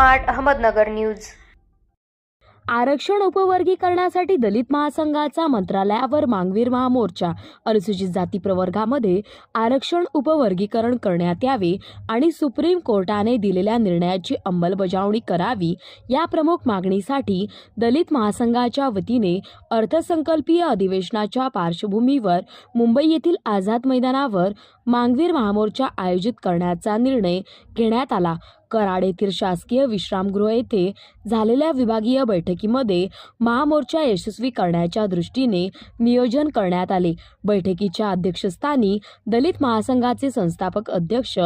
Smart Ahmednagar news. आरक्षण उपवर्गीकरणासाठी दलित महासंघाचा मंत्रालयावर मांगवीर महामोर्चा. अनुसूचित जाती प्रवर्गामध्ये आरक्षण उपवर्गीकरण करण्यात यावे आणि सुप्रीम कोर्टाने दिलेल्या निर्णयाची अंमलबजावणी करावी या प्रमुख मागणीसाठी दलित महासंघाच्या वतीने अर्थसंकल्पीय अधिवेशनाच्या पार्श्वभूमीवर मुंबई येथील आझाद मैदानावर मांगवीर महामोर्चा आयोजित करण्याचा निर्णय घेण्यात आला. कराड येथील शासकीय विश्रामगृह येथे झालेल्या विभागीय बैठकीमध्ये महामोर्चा यशस्वी करण्याच्या दृष्टीने नियोजन करण्यात आले. बैठकीच्या अध्यक्षस्थानी दलित महासंघाचे संस्थापक अध्यक्ष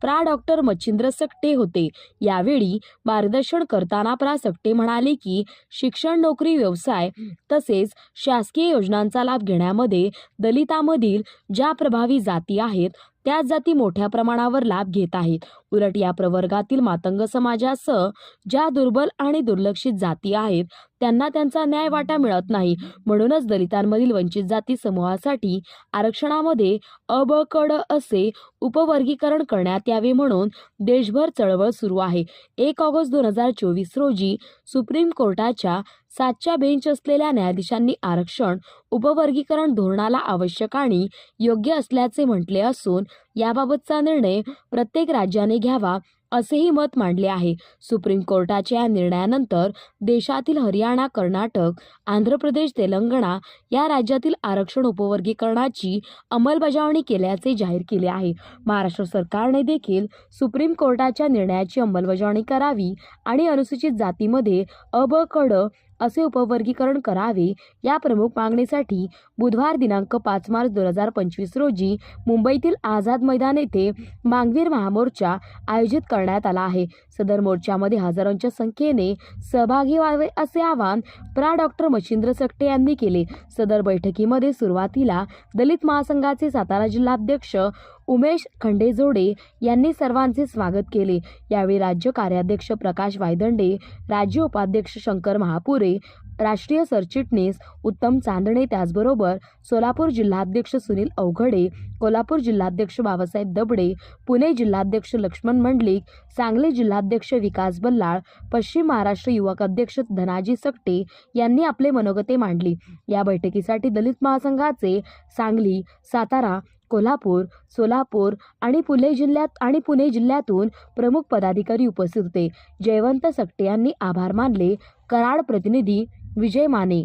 प्रा. डॉक्टर मच्छिंद्र सकटे होते. यावेळी मार्गदर्शन करताना प्रा. सकटे म्हणाले की शिक्षण नोकरी व्यवसाय तसेच शासकीय योजनांचा लाभ घेण्यामध्ये दलितामधील ज्या प्रभावी जाती आहेत त्याच जाती मोठ्या प्रमाणावर लाभ घेत आहेत. उलट या प्रवर्गातील मातंग समाजासह ज्या दुर्बल आणि दुर्लक्षित जाती आहेत त्यांना त्यांचा न्याय वाटा मिळत नाही. म्हणूनच दलितांमधील वंचित जाती समूहासाठी आरक्षणामध्ये अबकड असे उपवर्गीकरण करण्यात यावे म्हणून देशभर चळवळ सुरू आहे. एक ऑगस्ट दोन हजार चोवीस रोजी सुप्रीम कोर्टाच्या सातच्या बेंच असलेल्या न्यायाधीशांनी आरक्षण उपवर्गीकरण धोरणाला आवश्यक आणि योग्य असल्याचे म्हटले असून याबाबतचा निर्णय प्रत्येक राज्याने घ्यावा असेही मत मांडले आहे. सुप्रीम कोर्टाच्या या निर्णयानंतर देशातील हरियाणा कर्नाटक आंध्र प्रदेश तेलंगणा या राज्यातील आरक्षण उपवर्गीकरणाची अंमलबजावणी केल्याचे जाहीर केले आहे. महाराष्ट्र सरकारने देखील सुप्रीम कोर्टाच्या निर्णयाची अंमलबजावणी करावी आणि अनुसूचित जातीमध्ये अ ब असे उपवर्गीकरण करावे या प्रमुख मागणीसाठी बुधवार दिनांक पाच मार्च दोन हजार पंचवीस रोजी मुंबईतील आझाद मैदान येथे मांगवीर महामोर्चा आयोजित करण्यात आला आहे. सदर मोर्चामध्ये हजारोंच्या संख्येने सहभागी व्हावे असे आवाहन प्रा. डॉक्टर मच्छिंद्र सकटे यांनी केले. सदर बैठकीमध्ये सुरुवातीला दलित महासंघाचे सातारा जिल्हाध्यक्ष उमेश खंडेजोडे यांनी सर्वांचे स्वागत केले. यावेळी राज्य कार्याध्यक्ष प्रकाश वायदंडे राज्य उपाध्यक्ष शंकर महापुरे राष्ट्रीय सरचिटणीस उत्तम चांदणे त्याचबरोबर सोलापूर जिल्हाध्यक्ष सुनील अवघडे कोल्हापूर जिल्हाध्यक्ष बाबासाहेब दबडे पुणे जिल्हाध्यक्ष लक्ष्मण मंडलिक सांगली जिल्हाध्यक्ष विकास बल्लाळ पश्चिम महाराष्ट्र युवक अध्यक्ष धनाजी सकटे यांनी आपले मनोगते मांडली. या बैठकीसाठी दलित महासंघाचे सांगली सातारा कोल्हापूर सोलापूर आणि पुणे जिल्ह्यात आणि पुणे जिल्ह्यातून प्रमुख पदाधिकारी उपस्थित होते. जयवंत सकटे यांनी आभार मानले. कराड प्रतिनिधी विजय माने.